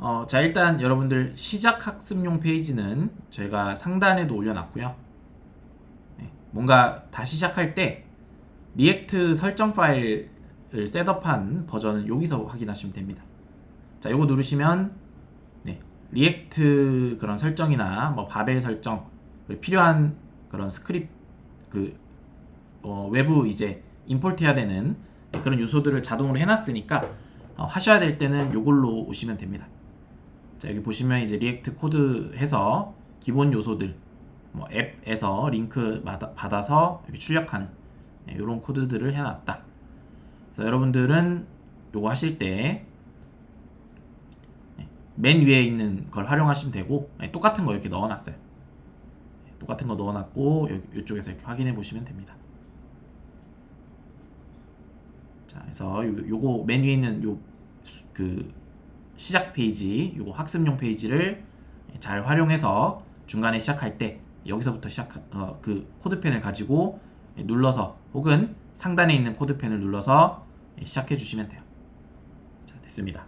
어, 자 일단 여러분들 시작 학습용 페이지는 저희가 상단에도 올려놨고요. 네, 뭔가 다시 시작할 때 리액트 설정 파일을 셋업한 버전은 여기서 확인하시면 됩니다. 자, 요거 누르시면 네, 리액트 그런 설정이나 뭐 바벨 설정 필요한 그런 스크립트 그 어, 외부 이제 임포트해야 되는 그런 요소들을 자동으로 해놨으니까 어, 하셔야 될 때는 요걸로 오시면 됩니다. 자 여기 보시면 이제 리액트 코드 해서 기본 요소들 뭐 앱에서 링크 받아, 받아서 이렇게 출력하는 이런 코드들을 해놨다. 그래서 여러분들은 요거 하실 때 맨 위에 있는 걸 활용하시면 되고 네, 똑같은 거 이렇게 넣어놨어요. 네, 똑같은 거 넣어놨고 이쪽에서 이렇게 확인해 보시면 됩니다. 자, 그래서 요, 요거 맨 위에 있는 요 그 시작 페이지, 요거 학습용 페이지를 잘 활용해서 중간에 시작할 때 여기서부터 시작 어, 그 코드펜을 가지고 눌러서 혹은 상단에 있는 코드펜을 눌러서 시작해 주시면 돼요. 자, 됐습니다.